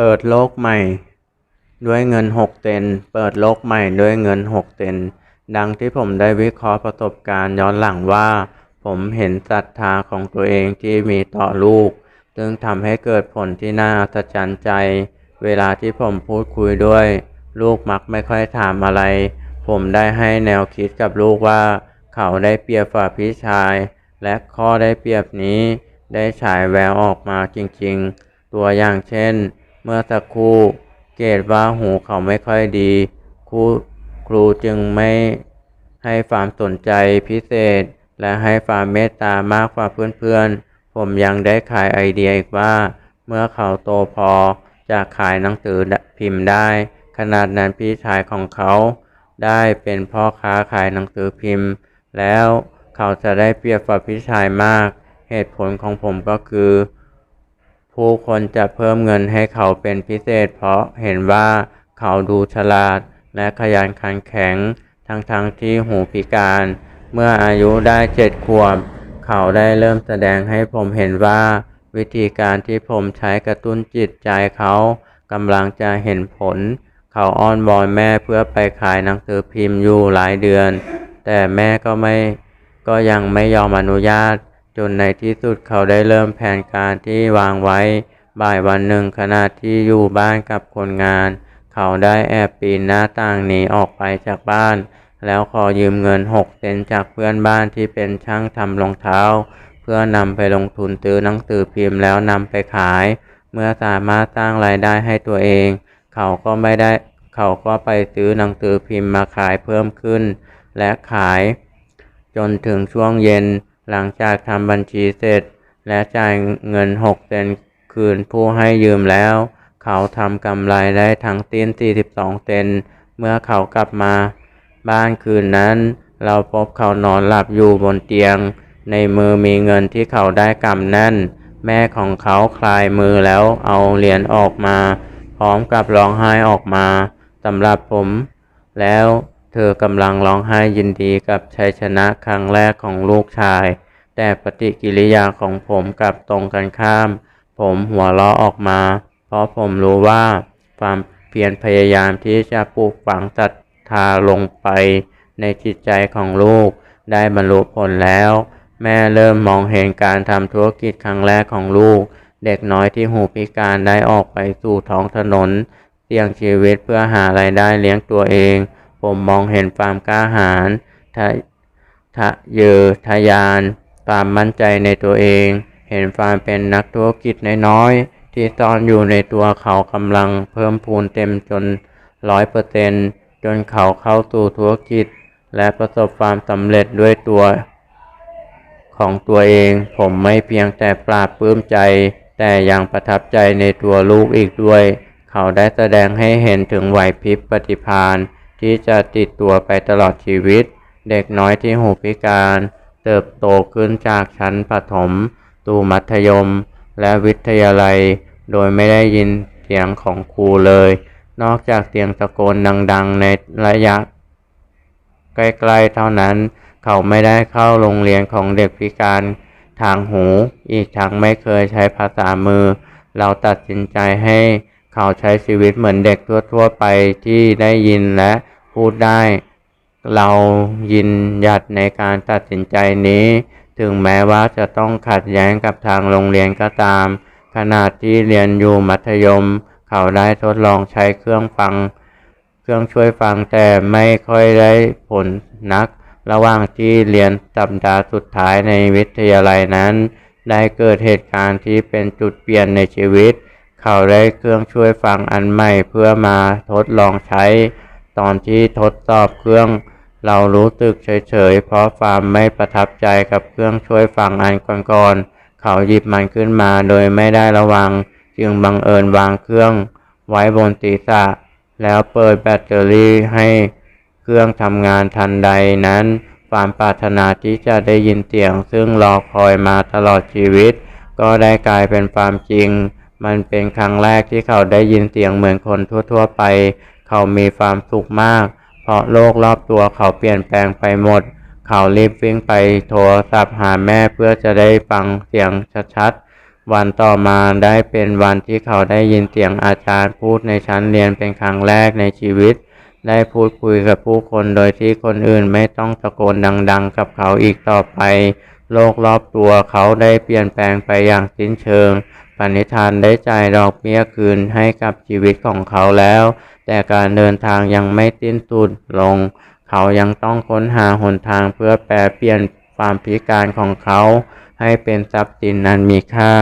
เปิดโลกใหม่ ด้วยเงินหกเต็น เปิดโลกใหม่ด้วยเงินหกเต็น ดังที่ผมได้วิเคราะห์ประสบการณ์ย้อนหลังว่า ผมเห็นศรัทธาของตัวเองที่มีต่อลูก ซึ่งทำให้เกิดผลที่น่าอัศจรรย์ใจ เวลาที่ผมพูดคุยด้วย ลูกมักไม่ค่อยถามอะไร ผมได้ให้แนวคิดกับลูกว่า เขาได้เปรียบฝ่าพี่ชาย และข้อได้เปรียบนี้ ได้ฉายแววออกมาจริงๆ ตัวอย่างเช่น เมื่อสักครู่เกตว่าหูเขาไม่ค่อยดี ครูครูจึงไม่ให้ความสนใจพิเศษ และให้ความเมตตามากกว่าเพื่อนๆ ผมยังได้ขายไอเดียอีกว่า เมื่อเขาโตพอจะขายหนังสือพิมพ์ได้ ขนาดนั้นพี่ชายของเขาได้เป็นพ่อค้าขายหนังสือพิมพ์ แล้วเขาจะได้เปรียบกว่าพี่ชายมาก เหตุผลของผมก็คือ ผู้คนจะเพิ่มเงินให้เขาเป็นพิเศษ เพราะเห็นว่าเขาดูฉลาด และขยันขันแข็ง ทั้งๆทที่หูพิการ เมื่ออายุได้เจ็ดขวบ เขาได้เริ่มแสดงให้ผมเห็นว่า วิธีการที่ผมใช้กระตุ้นจิตใจเขากำลังจะเห็นผล เขาอ้อนวอนแม่เพื่อไปขายหนังสือพิมพ์อยู่หลายเดือน แต่แม่ก็ไม่ก็ยังไม่ยอมอนุญาต จนในที่สุดเขาได้เริ่มแผนการที่วางไว้ บ่ายวันหนึ่งขณะที่อยู่บ้านกับคนงาน เขาได้แอบปีนหน้าต่างหนีออกไปจากบ้าน แล้วขอยืมเงินหกเซนจากเพื่อนบ้านที่เป็นช่างทำรองเท้า เพื่อนำไปลงทุนซื้อหนังสือพิมพ์แล้วนำไปขาย เมื่อสามารถสร้างรายได้ให้ตัวเอง เขาก็ไม่ได้เขาก็ไปซื้อหนังสือพิมพ์มาขายเพิ่มขึ้น และขาย จนถึงช่วงเย็น หลังจากทำบัญชีเสร็จ และจ่ายเงินหกเซนคืนผู้ให้ยืมแล้ว เขาทำกำไรได้ทั้งสิ้น 42 เซนเมื่อเขากลับมา บ้านคืนนั้น เราพบเขานอนหลับอยู่บนเตียง ในมือมีเงินที่เขาได้กำแน่น แม่ของเขาคลายมือแล้วเอาเหรียญออกมา พร้อมกับร้องไห้ออกมาสำหรับผม แล้ว เธอกำลังร้องไห้ยินดีกับชัยชนะครั้งแรกของลูกชาย แต่ปฏิกิริยาของผมกลับตรงกันข้าม ผมหัวเราะออกมา เพราะผมรู้ว่า ความเพียรพยายามที่จะปลูกฝังศรัทธาลงไป ในจิตใจของลูก ได้บรรลุผลแล้ว แม่เริ่มมองเห็นการทำธุรกิจครั้งแรกของลูก เด็กน้อยที่หูพิการได้ออกไปสู่ท้องถนนเสี่ยงชีวิตเพื่อหาไรายได้เลี้ยงตัวเอง ผมมองเห็นความกล้าหาญทะทะเยอทะยานความมั่นใจในตัวเอง เห็นความเป็นนักธุรกิจน้อยๆที่ซ่อนอยู่ในตัวเขากำลังเพิ่มพูนเต็มจนร้อยเปอร์เซนจนเขาเข้าสู่ธุรกิจ และประสบความสำเร็จด้วยตัวของตัวเองผมไม่เพียงแต่ปราบปลื้มใจ แต่ยังประทับใจในตัวลูกอีกด้วย เขาได้แสดงให้เห็นถึงไหวพริบปฏิภาณ ที่จะติดตัวไปตลอดชีวิต เด็กน้อยที่หูพิการ เติบโตขึ้นจากชั้นประถมสู่มัธยม และวิทยาลัย โดยไม่ได้ยินเสียงของครูเลย นอกจากเสียงตะโกนดังๆในระยะ ใกล้ๆเท่านั้น เขาไม่ได้เข้าโรงเรียนของเด็กพิการทางหู อีกทั้งไม่เคยใช้ภาษามือ เราตัดสินใจให้ เขาใช้ชีวิตเหมือนเด็กทั่วๆไปที่ได้ยินและพูดได้ เรายินหยัดในการตัดสินใจนี้ ถึงแม้ว่าจะต้องขัดแย้งกับทางโรงเรียนก็ตาม ขณะที่เรียนอยู่มัธยม เขาได้ทดลองใช้เครื่องฟัง เครื่องช่วยฟังแต่ไม่ค่อยได้ผลนัก ระหว่างที่เรียนสัปดาห์สุดท้ายในวิทยาลัยนั้น ได้เกิดเหตุการณ์ที่เป็นจุดเปลี่ยนในชีวิต เขาได้เครื่องช่วยฟังอันใหม่เพื่อมาทดลองใช้ ตอนที่ทดสอบเครื่องเรารู้สึกเฉยๆ เพราะความไม่ประทับใจกับเครื่องช่วยฟังอันก่อนๆ เขาหยิบมันขึ้นมาโดยไม่ได้ระวัง จึงบังเอิญวางเครื่องไว้บนศีรษะ แล้วเปิดแบตเตอรี่ให้เครื่องทำงานทันใดนั้น ความปรารถนาที่จะได้ยินเสียงซึ่งรอคอยมาตลอดชีวิต ก็ได้กลายเป็นความจริง มันเป็นครั้งแรกที่เขาได้ยินเสียงเหมือนคนทั่วๆไป เขามีความสุขมาก เพราะโลกรอบตัวเขาเปลี่ยนแปลงไปหมด เขารีบวิ่งไปโทรศัพท์หาแม่เพื่อจะได้ฟังเสียงชัดๆ วันต่อมาได้เป็นวันที่เขาได้ยินเสียงอาจารย์พูดในชั้นเรียนเป็นครั้งแรกในชีวิต ได้พูดคุยกับผู้คนโดยที่คนอื่นไม่ต้องตะโกนดังๆ กับเขาอีกต่อไป โลกรอบตัวเขาได้เปลี่ยนแปลงไปอย่างสิ้นเชิง ปณิธานได้จ่ายดอกเบี้ยคืนให้กับชีวิตของเขาแล้ว แต่การเดินทางยังไม่สิ้นสุดลง เขายังต้องค้นหาหนทางเพื่อแปลเปลี่ยนความพิการของเขา ให้เป็นทรัพย์สินนั้นมีค่า